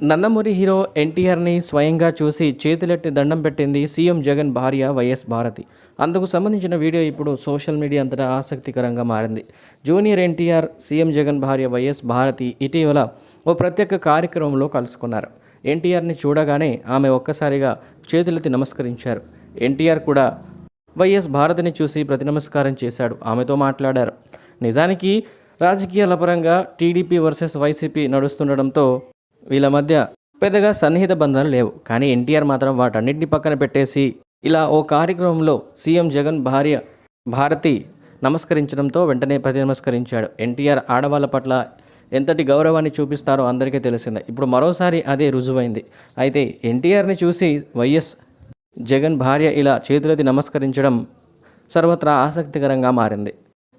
Nandamuri hero ఎన్టీఆర్ని స్వయంగా చూసి చేతులెట్టి దండం పెట్టింది సీఎం జగన్ భార్య వైఎస్ భారతి. అందుకు సంబంధించిన వీడియో ఇప్పుడు సోషల్ మీడియా అంతటా ఆసక్తికరంగా మారింది. జూనియర్ ఎన్టీఆర్ సీఎం జగన్ భార్య వైఎస్ భారతి ఇటీవల ఓ ప్రత్యేక కార్యక్రమంలో కలుసుకున్నారు. ఎన్టీఆర్ని చూడగానే ఆమె ఒక్కసారిగా చేతులెత్తి నమస్కరించారు. ఎన్టీఆర్ కూడా వైఎస్ భారతిని చూసి ప్రతి నమస్కారం చేశాడు. ఆమెతో మాట్లాడారు. నిజానికి రాజకీయాల పరంగా టీడీపీ వర్సెస్ వైసీపీ నడుస్తుండడంతో వీళ్ళ మధ్య పెద్దగా సన్నిహిత బంధాలు లేవు. కానీ ఎన్టీఆర్ మాత్రం వాటన్నిటిని పక్కన పెట్టేసి ఇలా ఓ కార్యక్రమంలో సీఎం జగన్ భార్య భారతి నమస్కరించడంతో వెంటనే ప్రతి నమస్కరించాడు. ఎన్టీఆర్ ఆడవాళ్ళ పట్ల ఎంతటి గౌరవాన్ని చూపిస్తారో అందరికీ తెలిసిందే. ఇప్పుడు మరోసారి అదే రుజువైంది. అయితే ఎన్టీఆర్ని చూసి వైఎస్ జగన్ భార్య ఇలా చేతులది నమస్కరించడం సర్వత్రా ఆసక్తికరంగా మారింది.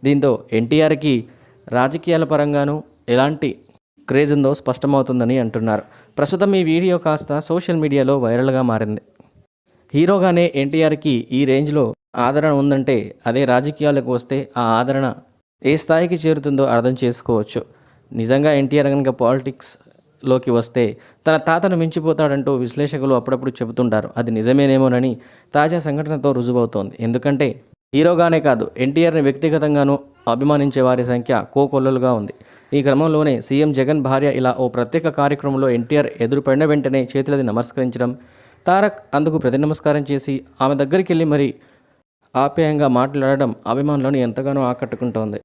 దీంతో ఎన్టీఆర్కి రాజకీయాల పరంగానూ ఎలాంటి క్రేజ్ ఉందో స్పష్టమవుతుందని అంటున్నారు. ప్రస్తుతం ఈ వీడియో కాస్త సోషల్ మీడియాలో వైరల్గా మారింది. హీరోగానే ఎన్టీఆర్కి ఈ రేంజ్లో ఆదరణ ఉందంటే అదే రాజకీయాలకు వస్తే ఆ ఆదరణ ఏ స్థాయికి చేరుతుందో అర్థం చేసుకోవచ్చు. నిజంగా ఎన్టీఆర్ కనుక పాలిటిక్స్లోకి వస్తే తన తాతను మించిపోతాడంటూ విశ్లేషకులు అప్పుడప్పుడు చెబుతుంటారు. అది నిజమేనేమోనని తాజా సంఘటనతో రుజువవుతోంది. ఎందుకంటే హీరోగానే కాదు ఎన్టీఆర్ని వ్యక్తిగతంగానూ అభిమానించే వారి సంఖ్య కోకొల్లలుగా ఉంది. ఈ క్రమంలోనే సీఎం జగన్ భార్య ఇలా ఓ ప్రత్యేక కార్యక్రమంలో ఎన్టీఆర్ ఎదురుపడిన వెంటనే చేతులది నమస్కరించడం. తారక్ అందుకు ప్రతి నమస్కారం చేసి ఆమె దగ్గరికి వెళ్ళి మరి ఆప్యాయంగా మాట్లాడడం అభిమానులను ఎంతగానో ఆకట్టుకుంటోంది.